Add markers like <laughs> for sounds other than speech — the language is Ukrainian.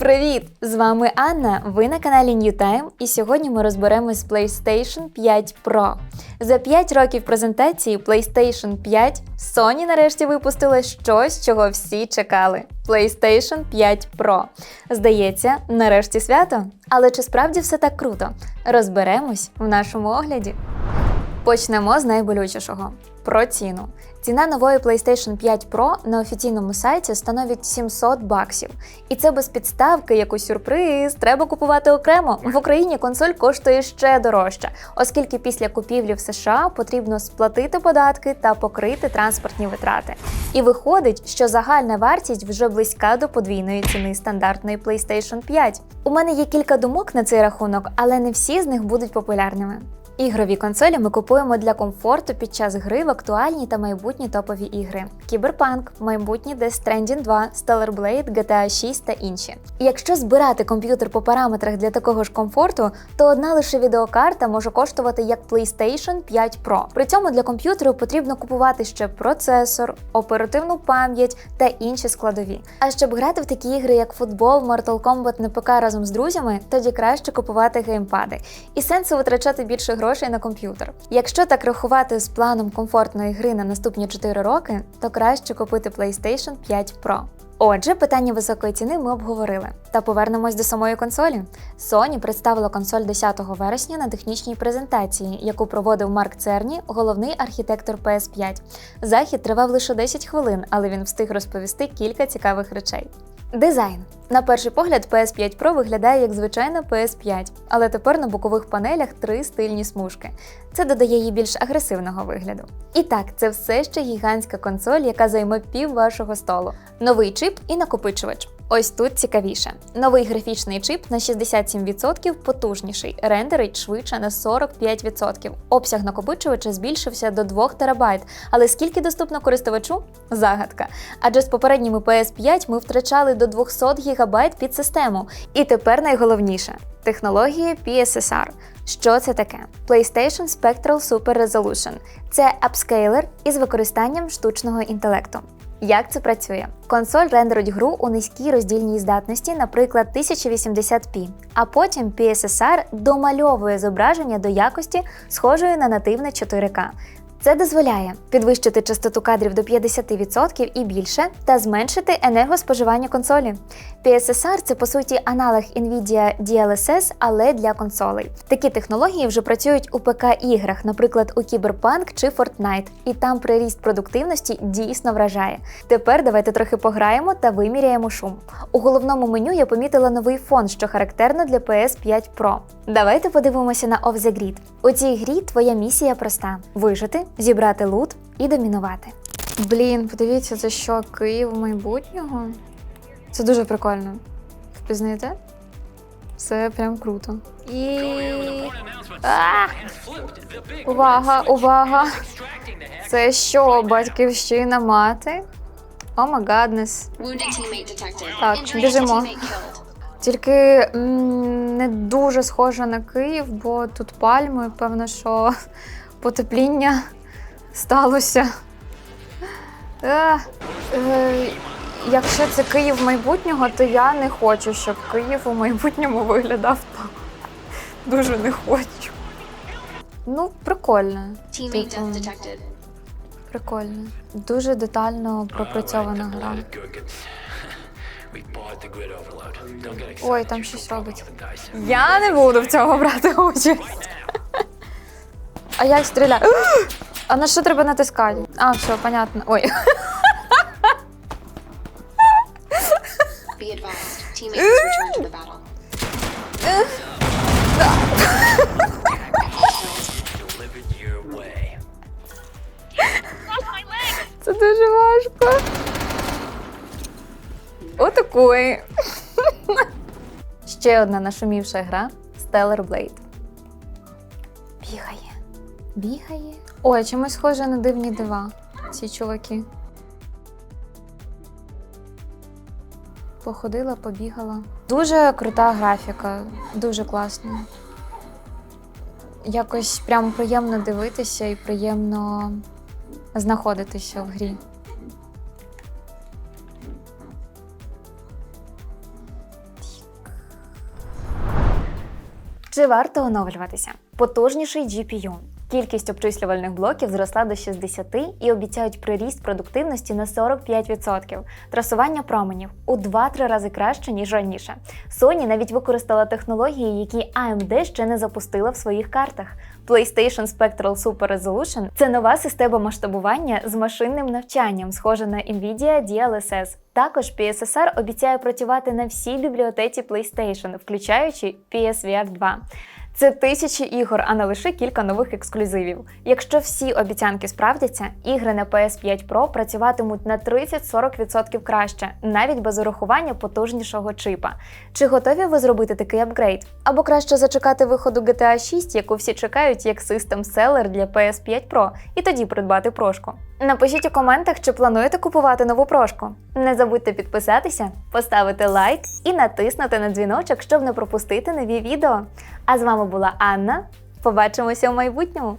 Привіт! З вами Анна. Ви на каналі New Time, і сьогодні ми розберемось з PlayStation 5 Pro. За 5 років презентації PlayStation 5 Sony нарешті випустила щось, чого всі чекали: PlayStation 5 Pro. Здається, нарешті свято. Але чи справді все так круто? Розберемось в нашому огляді. Почнемо з найболючішого про ціну. Ціна нової PlayStation 5 Pro на офіційному сайті становить 700 баксів. І це без підставки, як у сюрприз, треба купувати окремо. В Україні консоль коштує ще дорожче, оскільки після купівлі в США потрібно сплатити податки та покрити транспортні витрати. І виходить, що загальна вартість вже близька до подвійної ціни стандартної PlayStation 5. У мене є кілька думок на цей рахунок, але не всі з них будуть популярними. Ігрові консолі ми купуємо для комфорту під час гри в актуальні та майбутні топові ігри: Кіберпанк, майбутній Death Stranding 2, Stellar Blade, GTA 6 та інші. Якщо збирати комп'ютер по параметрах для такого ж комфорту, то одна лише відеокарта може коштувати як PlayStation 5 Pro. При цьому для комп'ютеру потрібно купувати ще процесор, оперативну пам'ять та інші складові. А щоб грати в такі ігри, як футбол, Mortal Kombat на ПК разом з друзями, тоді краще купувати геймпади. І сенсу витрачати більше грошей на комп'ютер. Якщо так рахувати з планом комфортної гри на наступні 4 роки, то краще купити PlayStation 5 Pro. Отже, питання високої ціни ми обговорили. Та повернемось до самої консолі. Sony представила консоль 10 вересня на технічній презентації, яку проводив Марк Церні, головний архітектор PS5. Захід тривав лише 10 хвилин, але він встиг розповісти кілька цікавих речей. Дизайн. На перший погляд, PS5 Pro виглядає як звичайна PS5, але тепер на бокових панелях три стильні смужки. Це додає їй більш агресивного вигляду. І так, це все ще гігантська консоль, яка займе пів вашого столу. Новий чип і накопичувач. Ось тут цікавіше. Новий графічний чип на 67% потужніший, рендерить швидше на 45%. Обсяг накопичувача збільшився до 2 ТБ, але скільки доступно користувачу? Загадка. Адже з попередніми PS5 ми втрачали до 200 ГБ під систему. І тепер найголовніше технологія PSSR. Що це таке? PlayStation Spectral Super Resolution. Це апскейлер із використанням штучного інтелекту. Як це працює? Консоль рендерить гру у низькій роздільній здатності, наприклад, 1080p, а потім PSSR домальовує зображення до якості, схожої на нативне 4К. Це дозволяє підвищити частоту кадрів до 50% і більше та зменшити енергоспоживання консолі. PSSR – це по суті аналог NVIDIA DLSS, але для консолей. Такі технології вже працюють у ПК-іграх, наприклад, у Cyberpunk чи Fortnite, і там приріст продуктивності дійсно вражає. Тепер давайте трохи пограємо та виміряємо шум. У головному меню я помітила новий фон, що характерно для PS5 Pro. Давайте подивимося на Off the Grid. У цій грі твоя місія проста: вижити, зібрати лут і домінувати. Блін, подивіться, це що Київ майбутнього. Це дуже прикольно. Впізнаєте? Це прям круто. І. Увага, увага! Це що, батьківщина мати? О гаднес. Teammate detected. Так, біжимо. Тільки м, не дуже схоже на Київ, бо тут пальми, певно, що <laughs> потепління сталося. Е, е, якщо це Київ майбутнього, то я не хочу, щоб Київ у майбутньому виглядав так. Дуже не хочу. Ну, прикольно. Типу, прикольно. Дуже детально пропрацьована гра. <laughs> Ой, там щось робить. Я не буду в цьому брати участь. <laughs> А як стріляти? <gasps> А на що треба натискати? А, все, понятно. Ой. Be. Це дуже важко. Отакої. Ще одна нашумівша гра Stellar Blade. Бігає. Бігає. Ой, чимось схоже на дивні дива. Ці чуваки. Походила, побігала. Дуже крута графіка, дуже класна. Якось прям приємно дивитися і приємно знаходитися в грі. Чи варто оновлюватися? Потужніший GPU. Кількість обчислювальних блоків зросла до 60 і обіцяють приріст продуктивності на 45%. Трасування променів у 2-3 рази краще, ніж раніше. Sony навіть використала технології, які AMD ще не запустила в своїх картах. PlayStation Spectral Super Resolution – це нова система масштабування з машинним навчанням, схожа на Nvidia DLSS. Також PSSR обіцяє працювати на всій бібліотеці PlayStation, включаючи PSVR 2. Це тисячі ігор, а не лише кілька нових ексклюзивів. Якщо всі обіцянки справдяться, ігри на PS5 Pro працюватимуть на 30-40% краще, навіть без урахування потужнішого чипа. Чи готові ви зробити такий апгрейд? Або краще зачекати виходу GTA 6, яку всі чекають як систем селер для PS5 Pro, і тоді придбати прошку. Напишіть у коментах, чи плануєте купувати нову прошку. Не забудьте підписатися, поставити лайк і натиснути на дзвіночок, щоб не пропустити нові відео. А з вами була Анна. Побачимося у майбутньому!